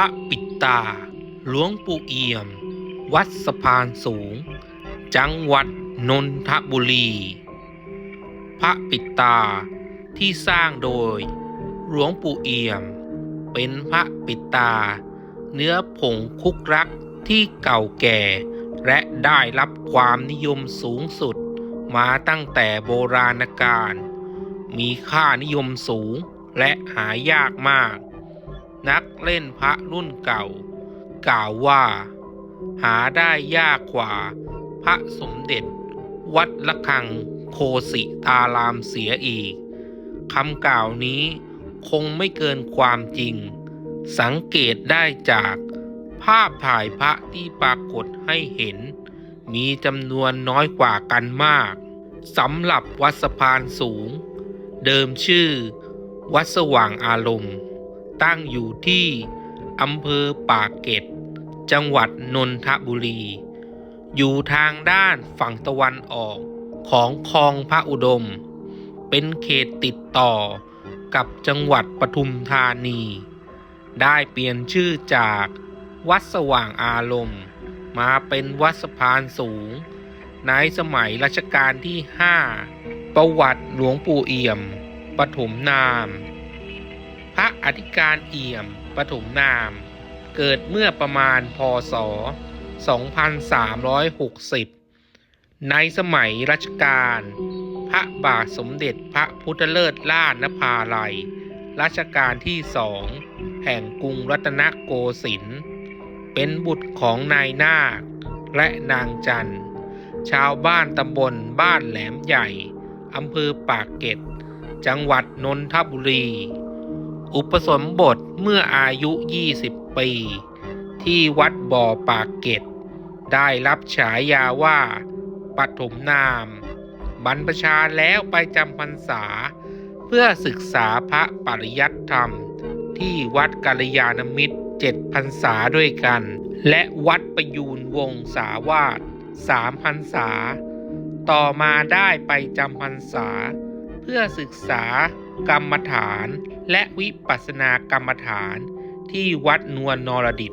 ระปิดตา หลวงปู่เอี่ยม วัดสะพานสูง จังหวัดนนทบุรี พระปิดตาที่สร้างโดย หลวงปู่เอี่ยม เป็นพระปิดตา เนื้อผงคุกรักที่เก่าแก่ และได้รับความนิยมสูงสุด มาตั้งแต่โบราณกาลมีค่านิยมสูงและหายากมาก นักเล่นพระรุ่นเก่า กล่าวว่า หาได้ยากกว่า พระสมเด็จ วัดละคังโคสิตารามเสียอีกคำกล่าวนี้คงไม่เกินความจริง สังเกตได้จากภาพถ่ายพระที่ปรากฏให้เห็น มีจำนวนน้อยกว่ากันมากสำหรับวัดสะพานสูง เดิมชื่อ วัดสว่างอารมณ์ ตั้งอยู่ที่อำเภอปากเกร็ด จังหวัดนนทบุรี อยู่ทางด้านฝั่งตะวันออกของคลองพระอุดม เป็นเขตติดต่อกับจังหวัดปทุมธานี ได้เปลี่ยนชื่อจากวัดสว่างอารมณ์ มาเป็นวัดสะพานสูง ในสมัยรัชกาลที่ 5 ประวัติหลวงปู่เอี่ยม ปฐมนาม ระอธิการเอี่ยมปฐมนาม เกิดเมื่อประมาณพศ 2360 ในสมัยรัชกาลพระบาทสมเด็จพระพุทธเลิศล่านภาลัยรัชกาลที่สองแห่งกรุงรัตนโกสินทร์เป็นบุตรของนายนาคและนางจันทร์ ชาวบ้านตำบลบ้านแหลมใหญ่อำเภอปากเกร็ด จังหวัดนนทบุรี อุปสมบทเมื่ออายุ 20 ปี ที่วัดบ่อปากเกร็ดได้รับฉายาว่าปฐมนาม บรรพชาแล้วไปจำพรรษา เพื่อศึกษาพระปริยัติธรรม ที่วัดกัลยาณมิตรเจ็ดพรรษาด้วยกัน และวัดประยูนวงศาวาสสามพรรษา ต่อมาได้ไปจำพรรษา พื่อศึกษากรรมฐานและวิปัสสนากรรมฐานที่วัดนวลนรดิต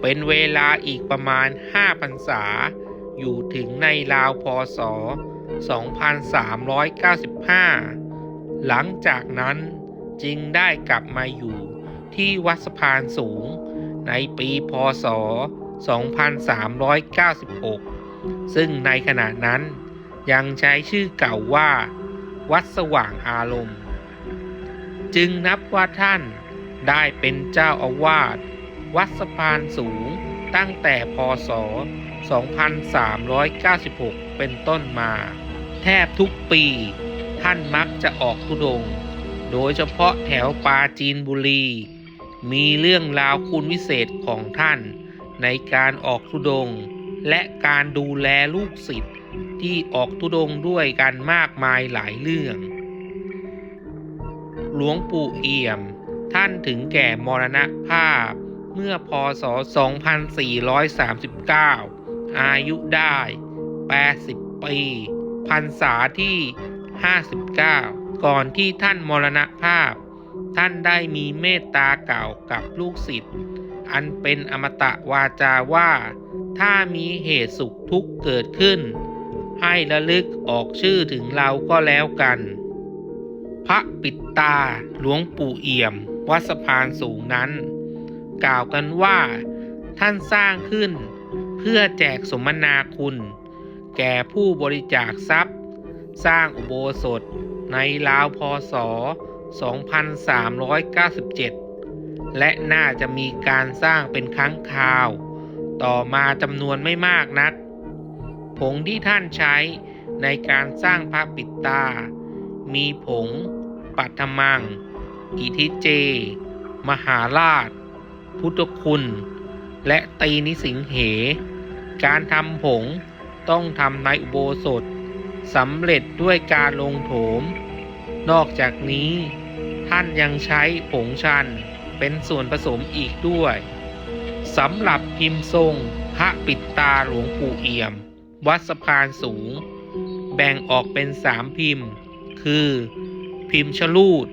เป็นเวลาอีกประมาณ 5 พรรษา อยู่ถึงในราวพศ 2395 หลังจากนั้นจึงได้กลับมาอยู่ที่วัดสะพานสูงในปีพศ 2396 ซึ่งในขณะนั้นยังใช้ชื่อเก่าว่า วัดสว่างอารมณ์ จึงนับว่าท่านได้เป็นเจ้าอาวาสวัดสะพานสูงตั้งแต่พศ 2396 เป็นต้นมา แทบทุกปีท่านมักจะออกทุดง โดยเฉพาะแถวปาจีนบุรี มีเรื่องราวคุณวิเศษของท่าน ในการออกทุดง และการดูแลลูกศิษย์ ที่ออกทุดงด้วยกันมากมายหลายเรื่อง หลวงปู่เอี่ยม ท่านถึงแก่มรณภาพเมื่อพศ 2439 อายุได้ 80 ปี พรรษาที่ 59 ก่อนที่ท่านมรณภาพ ท่านได้มีเมตตากล่าวกับลูกศิษย์ อันเป็นอมตะวาจาว่า ถ้ามีเหตุสุขทุกข์เกิดขึ้น ให้ระลึกออกชื่อถึงเราก็แล้วกัน พระปิดตาหลวงปู่เอี่ยม วัดสะพานสูงนั้น กล่าวกันว่า ท่านสร้างขึ้น เพื่อแจกสมนาคุณ แก่ผู้บริจาคทรัพย์ สร้างอุโบสถในราวพศ 2397 และน่าจะมีการสร้างเป็นครั้งคราว ต่อมาจำนวนไม่มากนัก ผงที่ท่านใช้ในการสร้างพระปิดตา มีผง ปัทมังอิทิเจ มหาราช พุทธคุณ และตีนิสิงเห การทำผงต้องทำในอุโบสถสำเร็จด้วยการลงโถม นอกจากนี้ท่านยังใช้ผงชันเป็นส่วนผสมอีกด้วยสำหรับพิมพ์ทรงพระปิดตาหลวงปู่เอี่ยม วัดสะพานสูง แบ่งออกเป็นสามพิมพ์ คือ พิมพ์ชลูด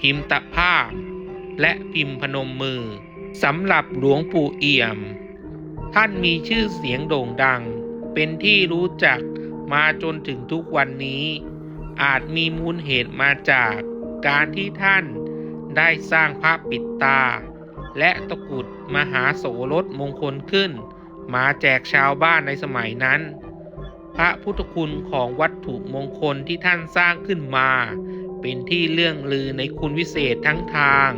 พิมพ์ตะภาพ และพิมพ์พนมมือสำหรับหลวงปู่เอี่ยม ท่านมีชื่อเสียงโด่งดัง เป็นที่รู้จักมาจนถึงทุกวันนี้ อาจมีมูลเหตุมาจากการที่ท่านได้สร้างพระปิดตา และตะกุดมหาโสรสมงคลขึ้น มาแจกชาวบ้านในสมัยนั้น พระพุทธคุณของวัตถุมงคลที่ท่านสร้างขึ้นมา เป็นที่เรื่องลือในคุณวิเศษทั้งทาง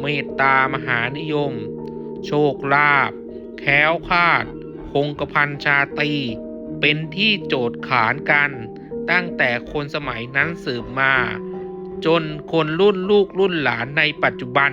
เมตตามหานิยม โชคลาภแค้วคาด คงกระพันชาตี เป็นที่โจทย์ขานกัน ตั้งแต่คนสมัยนั้นสืบมา จนคนรุ่นลูกรุ่นหลานในปัจจุบัน